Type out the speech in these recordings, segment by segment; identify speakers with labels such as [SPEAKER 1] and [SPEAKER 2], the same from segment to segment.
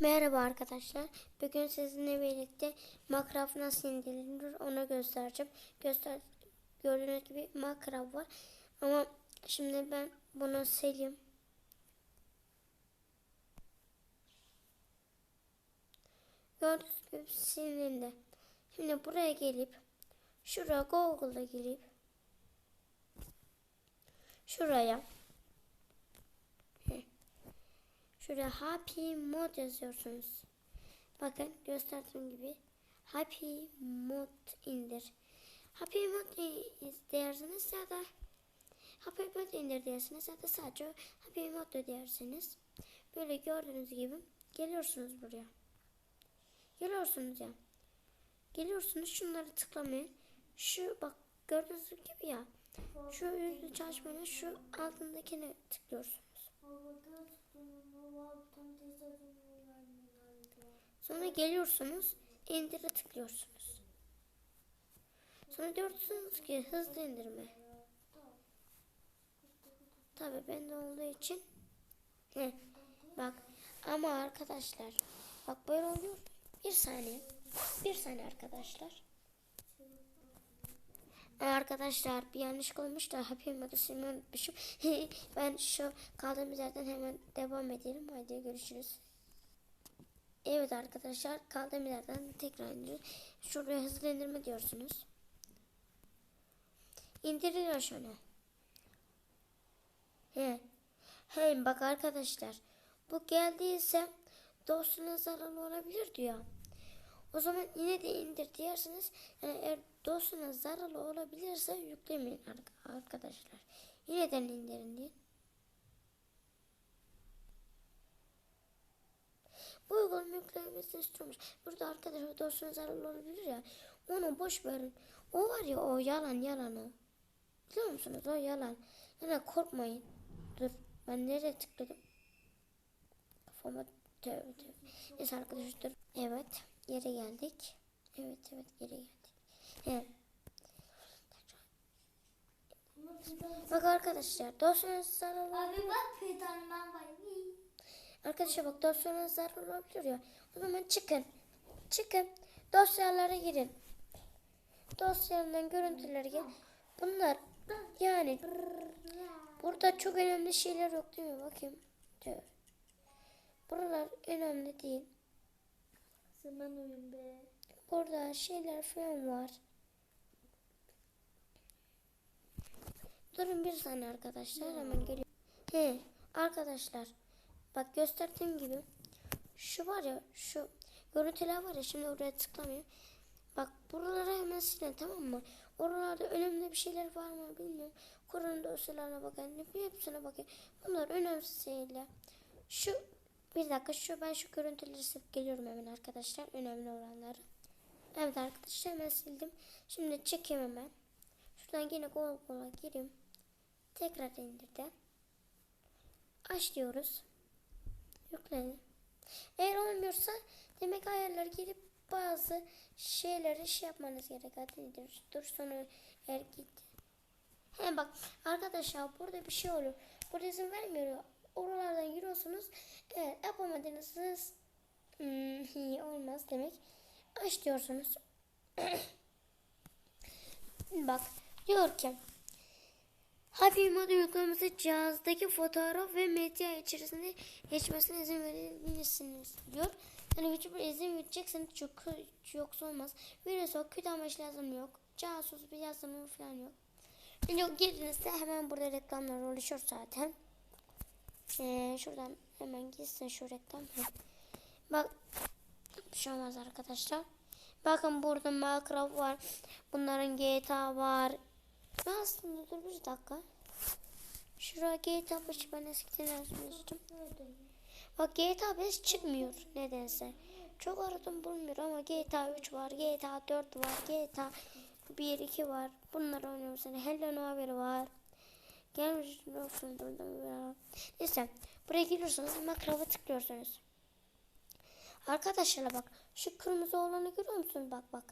[SPEAKER 1] Merhaba arkadaşlar. Bugün sizinle birlikte Minecraft nasıl indirilir onu göstereceğim. Göster gördüğünüz gibi Minecraft var. Ama şimdi ben bunu sileyim. Gördüğünüz gibi silindi. Şimdi buraya gelip şuraya Google'a girip şuraya Şuraya Happy Mod yazıyorsunuz. Bakın gösterdiğim gibi Happy Mod indir. Happy Mod dersiniz ya da Happy Mod indir dersiniz ya da sadece Happy Mod da dersiniz. Böyle gördüğünüz gibi geliyorsunuz buraya. Geliyorsunuz ya. Geliyorsunuz şunları tıklamayın. Şu bak gördüğünüz gibi ya. Şu yüzlü çalışmanın şu altındakine tıklıyorsunuz. Sonra geliyorsunuz, indire tıklıyorsunuz. Sonra diyorsunuz ki hızlı indirme. Tabi bende olduğu için. Heh, bak ama arkadaşlar bak böyle oluyor. Bir saniye. Bir saniye arkadaşlar. Arkadaşlar bir yanlış olmuş da adı silmeyi unutmuşum. ben şu kaldığımız yerden hemen devam edelim. Haydi görüşürüz. Evet arkadaşlar kaldığımız yerden tekrar indiriyoruz. Şuraya hızlı indirme diyorsunuz. İndiriyor şunu. He. He bak arkadaşlar. Bu geldiyse dostuna zararlı olabilir diyor. O zaman yine de indir diyersiniz. Yani eğer dostuna zararlı olabilirse yüklemeyin arkadaşlar. Yine de indirin diye. Bu uygulama yüklenmesini istiyormuş. Burada arkadaşlar dostuna zararlı olabilir ya. Onu boş verin. O var ya o yalan yalan o. Biliyor musunuz o yalan. Yani korkmayın. Dur ben nereye tıkladım? Kafama tövbe tövbe. Neyse arkadaşlar. Evet yere geldik. Evet evet yere geldik. Evet. Bak arkadaşlar dosyanız zararlı
[SPEAKER 2] Abi bak pidandan var.
[SPEAKER 1] Arkadaşlar bak dosyanız zararlı olabilir ya. O zaman çıkın. Çıkın. Dosyalara girin. Dosyalarından görüntüleri gel. Bunlar yani burada çok önemli şeyler yok değil mi? Bakayım. Buralar önemli değil.
[SPEAKER 2] Zaman oyun be.
[SPEAKER 1] Burada şeyler falan var. Durun bir saniye arkadaşlar hemen geliyor. He arkadaşlar bak gösterdiğim gibi şu var ya şu görüntüler var ya şimdi oraya tıklamayayım. Bak buralara hemen silin tamam mı? Oralarda önemli bir şeyler var mı bilmiyorum. Kur'an dosyalarına bakın. Hepsine bakın. Bunlar önemsiz şeyler. Şu bir dakika şu ben şu görüntüleri silip geliyorum hemen arkadaşlar. Önemli olanları. Evet arkadaşlar hemen sildim. Şimdi çekeyim hemen. Şuradan yine Google'a gireyim. Tekrar indirdi. Aç diyoruz. Yüklenin. Eğer olmuyorsa demek ayarlar girip bazı şeyleri şey yapmanız gerekiyor. Nedir? Dur sonra eğer gitti. He bak arkadaşlar burada bir şey oluyor. Burada izin vermiyor. Oralardan giriyorsunuz. Evet yapamadığınız hmm, olmaz demek. Aç diyorsunuz. Bak diyor ki Happy Mod uygulaması cihazdaki fotoğraf ve medya içerisinde geçmesine izin verirsiniz diyor. Yani YouTuber izin verecekseniz çok yoksa olmaz. Virüs yok, kötü amaç lazım yok. Casus bir yazılımı falan yok. Yani girdiğinizde hemen burada reklamlar oluşuyor zaten. Ee, şuradan hemen gitsin şu reklam. Bak bir şey olmaz arkadaşlar. Bakın burada Minecraft var. Bunların GTA var. Ben aslında dur bir dakika. Şuraya GTA 5 ben eskiden yazmıştım. Bak GTA 5 çıkmıyor nedense. Çok aradım bulmuyor ama GTA 3 var, GTA 4 var, GTA 1, 2 var. Bunları oynuyorum sana. Hello Nowhere var. Gelmiş olsun durdum Neyse buraya giriyorsunuz Minecraft'a tıklıyorsunuz. Arkadaşlar bak şu kırmızı olanı görüyor musun? Bak bak.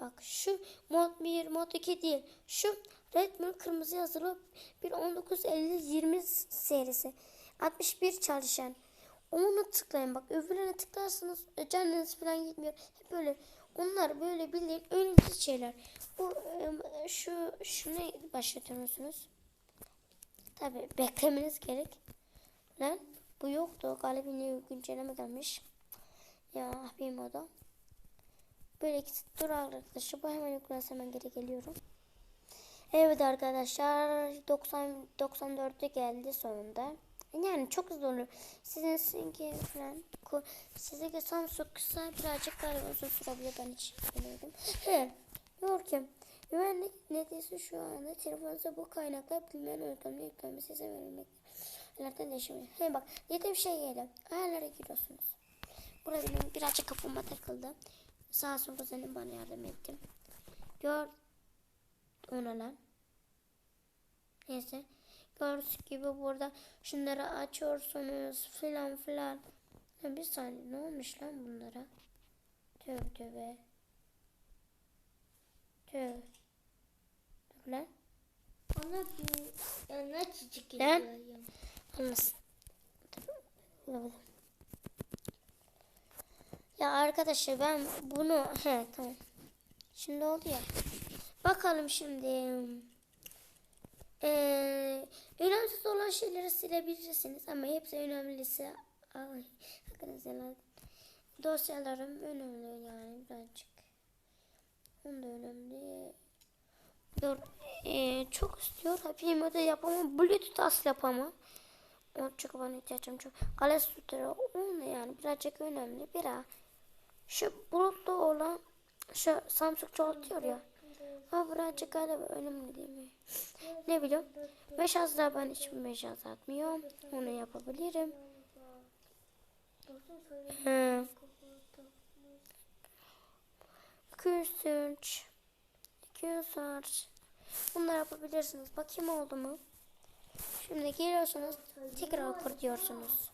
[SPEAKER 1] Bak şu mod 1, mod 2 değil. Şu Redmond kırmızı yazılı bir 1950-20 serisi. 61 çalışan. Onu tıklayın bak öbürlerine tıklarsanız canınız falan gitmiyor. Hep böyle onlar böyle bildiğin önemsiz şeyler. Bu e, şu şunu başlatıyorsunuz. Tabi beklemeniz gerek. Lan bu yoktu. Galiba yine güncelleme gelmiş. Ya bir moda. Böyle ikisi dur arkadaşlar. Bu hemen yüklense hemen geri geliyorum. Evet arkadaşlar 90 94'e geldi sonunda. Yani çok hızlı oluyor. Sizin sizinki falan sizinki Samsung kısa birazcık galiba uzun sürebilir ben hiç bilmiyorum. He. Diyor ki güvenlik neticesi şu anda telefonunuzda bu kaynaklar bilinen uygulama yüklenmesi size verilmek. Ayarlardan değişimi. He bak dediğim şey geldi. Ayarlara giriyorsunuz. Burada benim birazcık kafama takıldı. Sağ olsun kuzenim bana yardım etti. Gör ona lan. Neyse. Gördüğünüz gibi burada şunları açıyorsunuz filan filan. Ya bir saniye ne olmuş lan bunlara? Tövbe tövbe. Tövbe. Lan.
[SPEAKER 2] Ona bir yana çiçek geliyor. ya.
[SPEAKER 1] Anlasın. Ya arkadaşlar ben bunu he tamam. Şimdi oldu ya. Bakalım şimdi. Ee, önemsiz olan şeyleri silebilirsiniz ama hepsi önemlisi. Ay, arkadaşlar dosyalarım önemli yani birazcık. Onun da önemli. Dur, ee, çok istiyor. Happy Mode yapamam. Bluetooth asla yapamam. O çünkü bana ihtiyacım çok. Galaxy Router onun yani birazcık önemli. Biraz şu bulutlu olan şu Samsung çoğaltıyor ya. Ha birazcık galiba önemli değil mi? Ne bileyim. Beş az daha ben hiçbir meşaz atmıyorum. Onu yapabilirim.
[SPEAKER 2] Dostum söyle.
[SPEAKER 1] He. 203 203 Bunları yapabilirsiniz. Bakayım oldu mu? Şimdi geliyorsunuz. Tekrar kur diyorsunuz.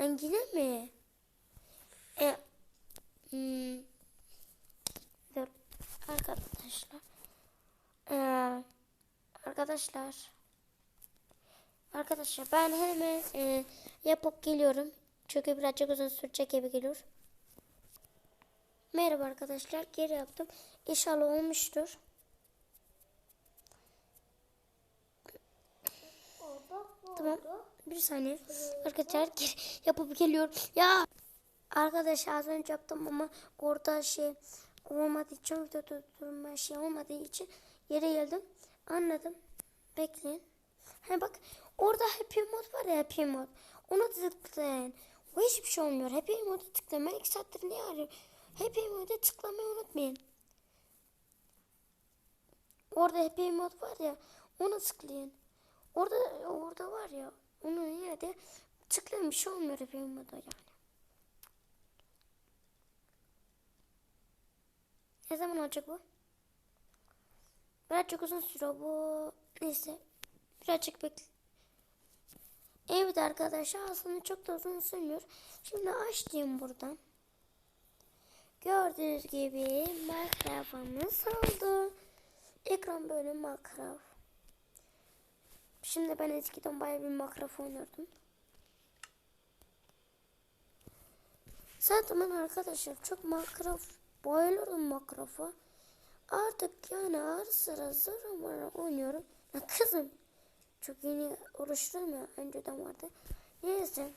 [SPEAKER 1] Lan yine mi? E, hmm, dur arkadaşlar. Ee, arkadaşlar. Arkadaşlar ben hemen e, yapıp geliyorum. Çünkü birazcık uzun sürecek gibi geliyor. Merhaba arkadaşlar. Geri yaptım. İnşallah olmuştur. Tamam. Bir saniye. Arkadaşlar gel- yapıp geliyorum. Ya arkadaşlar az önce yaptım ama orada şey olmadığı için video durdurma şey olmadığı için yere geldim. Anladım. Bekleyin. He bak orada happy mod var ya happy mod. Ona tıklayın. O hiçbir şey olmuyor. Happy mod'a tıklayın. Ben iki saattir niye arıyorum? Happy mod'a tıklamayı unutmayın. Orada happy mod var ya ona tıklayın. Orada orada var ya onu yine de tıklayın bir şey olmuyor happy mod'a yani. Ne zaman olacak bu? Birazcık uzun süre bu. Neyse. Birazcık bekle. Evet arkadaşlar aslında çok da uzun sürmüyor. Şimdi açayım buradan. Gördüğünüz gibi makrafamız oldu. Ekran böyle makraf. Şimdi ben eskiden bayağı bir makraf oynardım. Zaten ben arkadaşlar çok makraf bayılırım makrafa. Artık yani ara sıra zırhımla oynuyorum. Ya kızım çok yeni oluşturum ya önceden vardı. Neyse.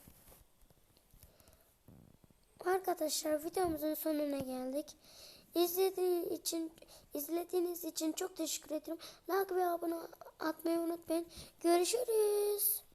[SPEAKER 1] Arkadaşlar videomuzun sonuna geldik. İzlediğiniz için izlediğiniz için çok teşekkür ederim. Like ve abone atmayı unutmayın. Görüşürüz.